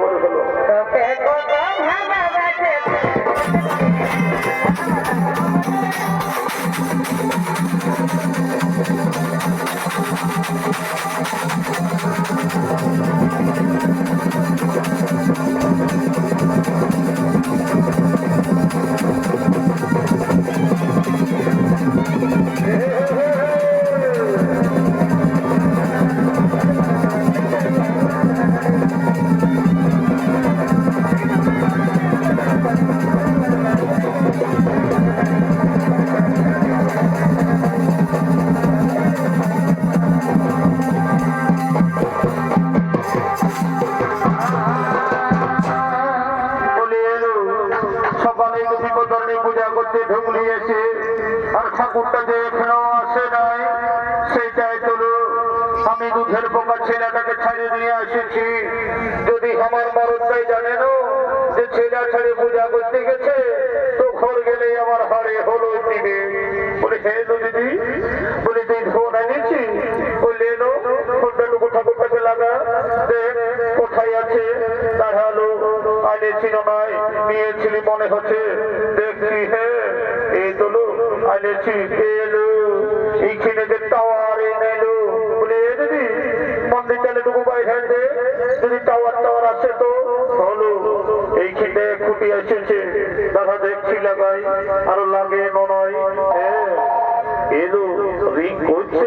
موروھو تاں ڪو ڪو بابا নিয়েছিলি মনে হচ্ছে। দেখছি, হে এই তোলো আনেছি এলো এইখানে যে টাওয়ার এনেলো বলে, এ দিদি, মন্দির চালে টুকু বাইরে দে যদি টাওয়ার টাওয়ার আছে তো, হলো। এইখানে খুঁটি এসেছে, দাদা দেখছি লাগাই আরও লাগে নয়। এলো রিং করছে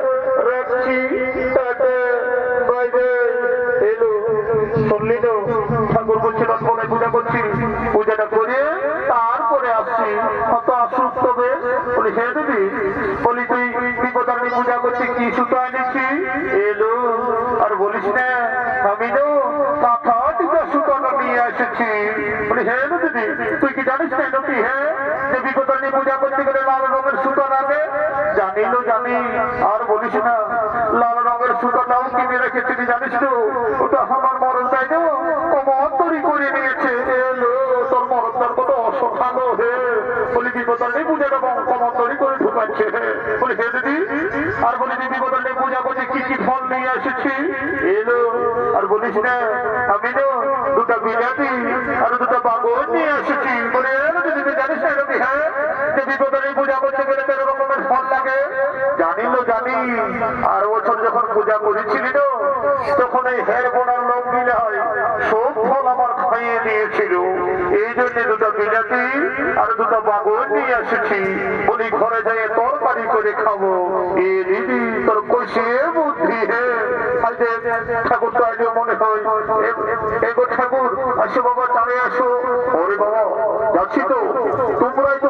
রাখছি টাটা বাই বাই এলো। শুনলি তো ঠাকুর বলছিল ফোনে পূজা করছি। পূজাটা করিয়ে তারপরে আসছি। কত আসুক তবে বলি হ্যাঁ দিদি বলি তুই বিপদারণী পূজা করছি কি সুতো এনেছি? এলো। আর বলিস না, আমি তো কাঁথা টিকা সুতোটা নিয়ে এসেছি। বলি গো দিদি তুই কি জানিস না নাকি হ্যাঁ যে বিপদারণী পূজা করতে গেলে লাল রঙের সুতো লাগে? জানিলো জানি। আর বলিস না জানিস তো? কি কি ফল নিয়ে এসেছি? এলো আর বলিস না, আমি দুটো বিলাতি আর দুটো বাগর নিয়ে এসেছি বলে এলো দিদি তুই জানিস না রবি হ্যাঁ যে বিপদারণী পূজা করতে গেলে তেরো রকমের ফল লাগে জানিল জানি আর বছর যখন পূজা তখন এই হের বোনার লোক মিলে সব ফল আমার খাইয়ে দিয়েছিল। এই জন্য দুটো বিলাতি আর দুটো নিয়ে এসেছি। বলি, ঘরে যাই তরকারি করে খাব। এ দিদি, তোর বুদ্ধি হে। ঠাকুর তো আজকে মনে হয় ঠাকুর, আসো বাবা, চালে আসো। তোমরাই তো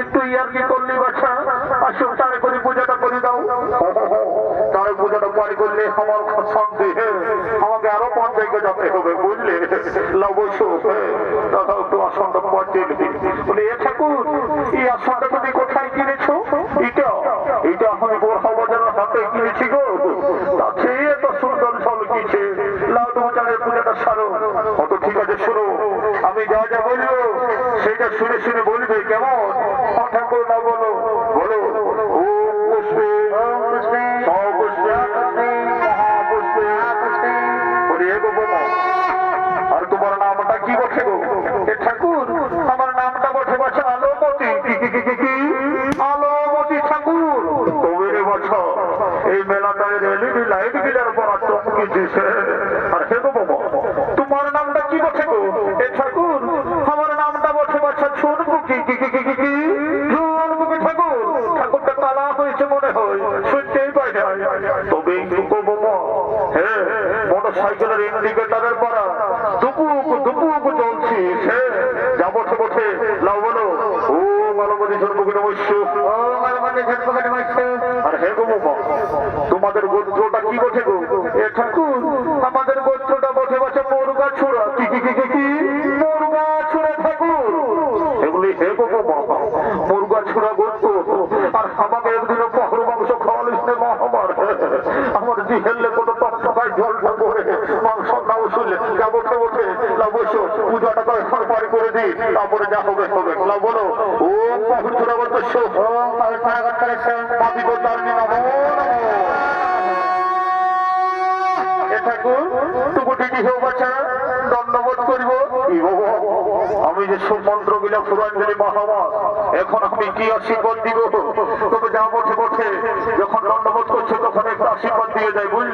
একটু ইয়ার কি করলি বাচ্চা আসুন, তারে করে পূজাটা করে দাও। তারে পূজাটা পারি করলে আমার শান্তি আমাকে আরও জায়গায় যেতে হবে, বুঝলে? দাদা, একটু আসনটা বলে, এ ঠাকুর, এই আসনটা তুমি কোথায় কিনেছো? এটা এটা আমি বোরহা বাজারের হাতে কিনেছি গো। তাতে এত সুন্দর ঝলকিছে লাউডু বাজারের পূজাটা সারো। কত ঠিক আছে আমি যা যা বলব সেটা শুনে শুনে এলইডি লাইট গিলার পড়া চমকেছিস আর হে গো তোমার নামটা কি বটে গো? এ ঠাকুর, আমার নামটা বটে বাচ্চা শুনব কি কি কি কি কি কি? শুনব কি ঠাকুর, ঠাকুরটা কালা হয়েছে মনে হয়, শুনতেই পাই না। তবে এইটুকু বাবা হ্যাঁ মোটর সাইকেলের ইন্ডিকেটারের পরা দুপুক দুপুক চলছি হ্যাঁ যা বটে বটে লাভ বলো। ও ও মালবন্ধে ঝটপকে নমস্কার তোমাদের গোত্রটা কি বসে গো? এ ঠাকুর, আমাদের গোত্রটা বসে বসে মুরগা ছুড়া। কি কি কি কি মুরগা ছুড়া ঠাকুর। এগুলি হে গো মরুগা ছোড়া গোত্র। আর আমাকে একদিনও পহর মাংস খাওয়ালিস না মা আমার আমার জি হেললে কোনো টকটকায় জলটা করে মাংস না উসুলে যা বসে না বসো পূজাটা করে সরকারি করে দিই, তারপরে যা হবে হবে না বলো দণ্ডবোধ করিব। আমি যে সুমন্ত্র গিলা সুরাঞ্জলি মহামাস এখন আমি কি আশীর্বাদ দিব? তবে যা বসে বসে যখন দণ্ডবোধ করছে, তখন একটু আশীর্বাদ দিয়ে যায় বুঝলে?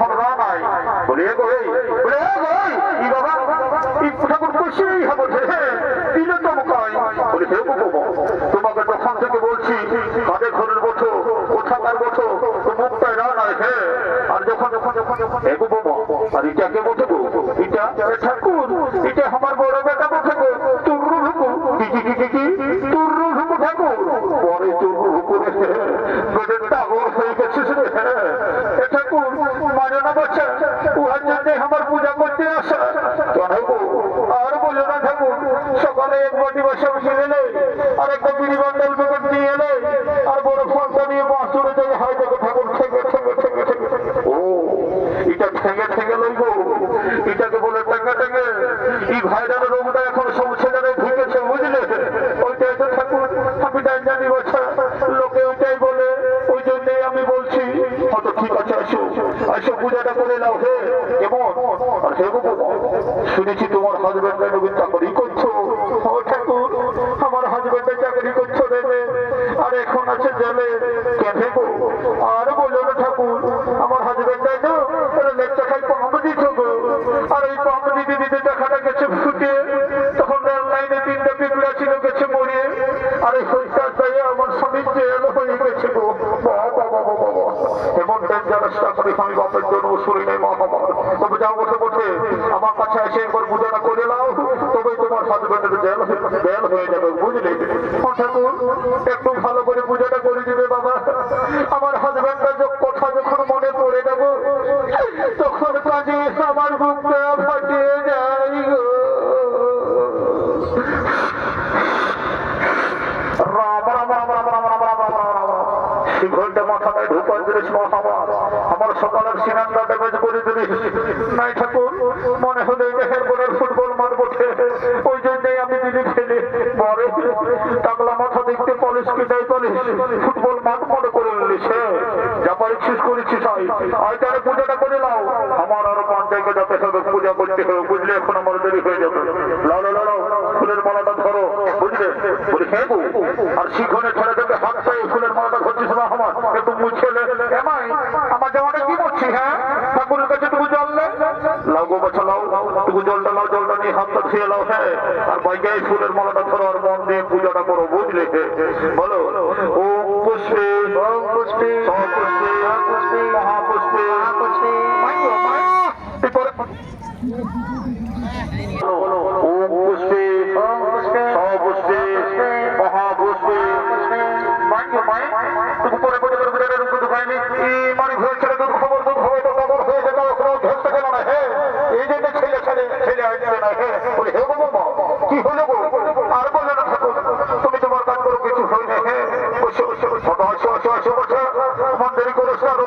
সেই হব যে তিলোতম কয় বলি, হে তোমাকে তখন থেকে বলছি, কাঁধে ঘরের বঠো কোথাকার বঠো তো মুখটায় না নয় হে। আর যখন যখন যখন যখন বাবা, আর ইটাকে বোঝাবো এটা ঠাকুর, এটা আমার বড় বেটা বোঝাবো তুর্রু ঢুকু কি কি কি কি তুর্রু ঢুকু ঠাকুর। পরে তুর্রু ঢুকু রে গেছে রে সকলে এক মোটিভেশন ছিলেন অনেক বসে বসে আমার কাছে এসে একবার পূজাটা করে নাও তবে তোমার সাথে বেল হয়ে যাবে, বুঝলে? ঠাকুর একটু ভালো করে পূজাটা করে আমার সকালের সিনানটা ড্যামেজ করে দিলিস নাই ঠাকুর, মনে হলো দেহের বোনের ফুটবল মার বসে ওই জন্যই আমি দিদি ফেলে পরে টাকলা মাথা দেখতে পলিশ কি পলিশ। ফুটবল মাঠ মনে করে হ্যাঁ যা আরও পান্ডাইকে যাতে পূজা করতে হবে বুঝলে এখন আমার দেরি হয়ে ফুলের মালাটা ধরো। বুঝলে? আর শিখনে ছেড়ে দেবে হাত পায়ে ফুলের মালাটা ধরছিস না আমার একটু মুছেলে এমাই আমার জামাটা কি করছি হ্যাঁ ঠাকুরের কাছে টুকু জল নে লাও গো বাচ্চা লাও টুকু জলটা লাও জলটা ধুয়ে লাও হ্যাঁ। আর এই ফুলের মালাটা ধরো আর মন দিয়ে পূজাটা করো বুঝলে? বলো? ও পুষ্পে পুষ্পে পুষ্পে মহাপুষ্পে পুষ্পে কি হলো আর বলে না ঠাকুর, তুমি তোমার কাজ করো কিছু হইলে বসে বসে বসে বসে বসে মন দেরি করিস আর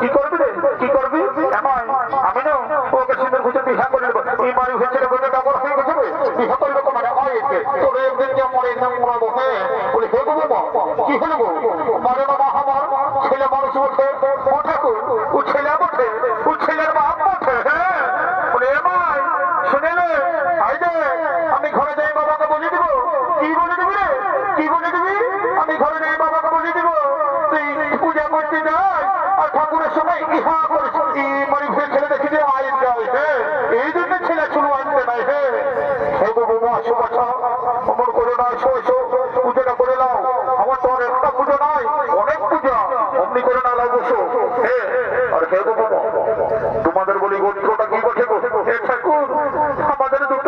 কি করবি রে? কি করবি? এমন? আমি না ওকে সিঁদুর খুঁজে বিহা এই বাড়ি হয়েছে বলে কাপড় হয়ে গেছে তোমার হয় তোর একদিন যে মরে একদম মরাবো হ্যাঁ? বলে, হে কি হলো বদরে ঢুকতে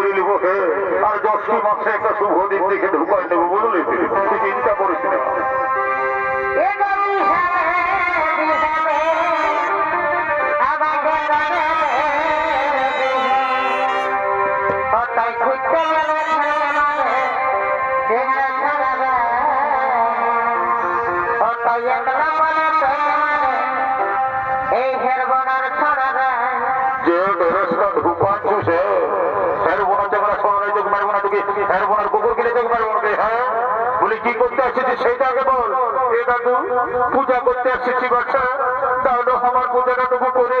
ধরে নেব তার দশটি মাসে একটা শুভ দিক দেখে ঢুকায় নেব বুঝলি করতে আসছি সেইটা আগে বল। এ দাদু, পূজা করতে আসছি বাচ্চা। তাহলে আমার পূজাটা পূজাটাটুকু করে।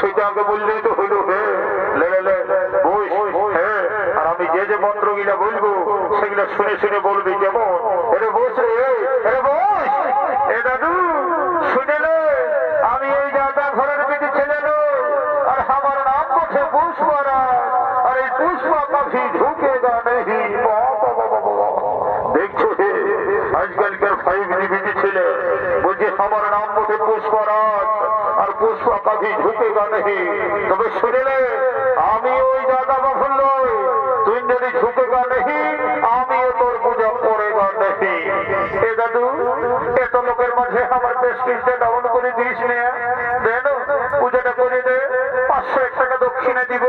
সেটা আগে বললে তো হইল আর আমি যে যে মন্ত্রগুলা বলব, সেগুলা শুনে শুনে বলবি কেমন? আমার নাম বটে পুষ্পরাজ। আর পুষ্প কাঁধি ঢুকে গানে তবে শুনিলে আমি ওই দাদা বাফুল্য তুই যদি ঝুঁকে গানে আমিও তোর পূজা করে গানে এ দাদু এত লোকের মাঝে আমার বেশ কিছুটা ডাউন করে দিস নে, পূজাটা করে দে। পাঁচশো এক টাকা দক্ষিণে দিব।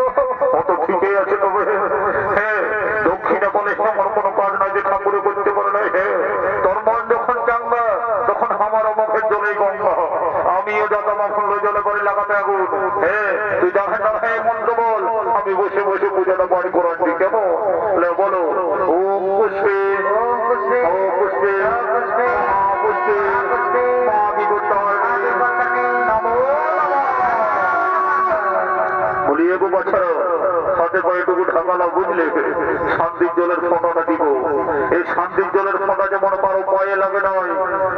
বছর টুকু ঢাকালা বুঝলে শান্তির জলের দিব। এই শান্তির জলের যেমন কারও লাগে নয়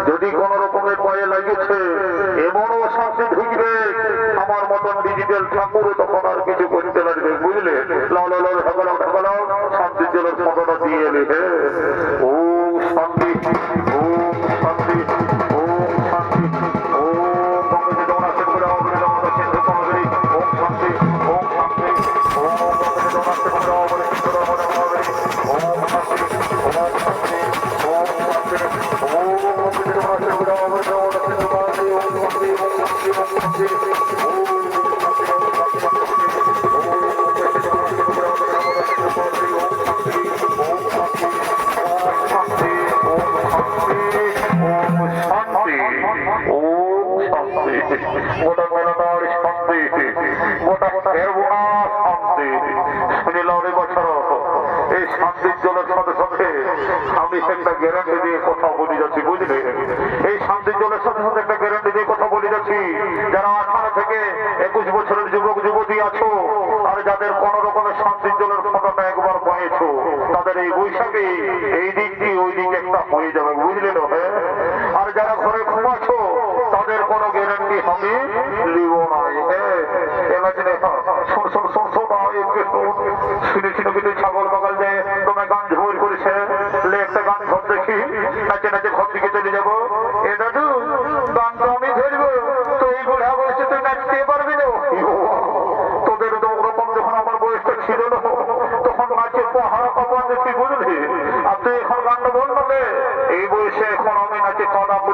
যদি কোন রকমের লাগিয়েছে, এমনও শান্তি ঢুকবে। আমার মতন ডিজিটাল ঠাকুরও তখন আর কিছু করতে লাগবে, বুঝলে? লাল লাল ঢাকালাও ঢাকালাও শান্তির জলের ফোঁটাটা দিয়ে এলে ও শান্তি ও শান্তি সাথে সাথে একটা গ্যারান্টি দিয়ে কথা বলে যাচ্ছি। যারা আঠারো থেকে একুশ বছরের যুবক, যুবতী আছো আর যাদের কোন রকমের একবার তাদের এই বৈশাখে এই দিকটি ওই দিক একটা হয়ে যাবে? আর যারা ঘরে ঘুমাছো তাদের কোনো গ্যারান্টি আমি শুনেছি ছাগল বাগাল যে, তোমায় গান ঝোল করেছে। একটা গান ঘর দেখি। নাচে নাচে ঘর দিকে চলে বয়সে এখন আমি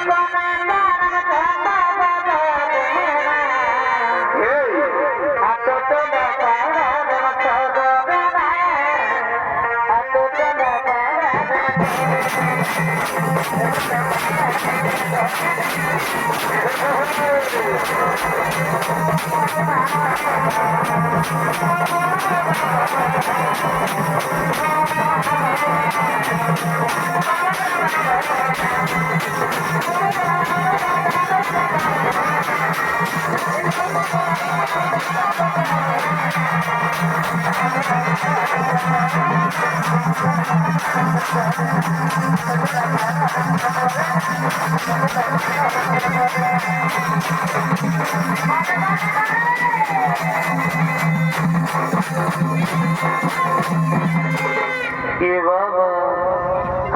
রূপ কোনা dengan এ বাবা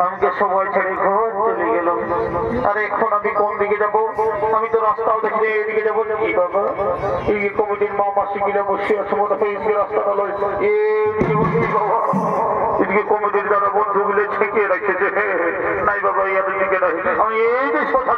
আমাকে সময় ছেড়ে ঘর চলে গেল আর এখন আমি কোন দিকে যাব? আমি তো রাস্তাও দেখি এদিকে যাব কি বাবা কমিটির মা মাসি গিলে বসে আছে, মনে হয় রাস্তাটা এদিকে বাবা। এদিকে কমিটির যারা বন্ধুগুলো ছেঁকে রেখেছে। নাই বাবা, এই দিকে নাই আমি এই যে কথা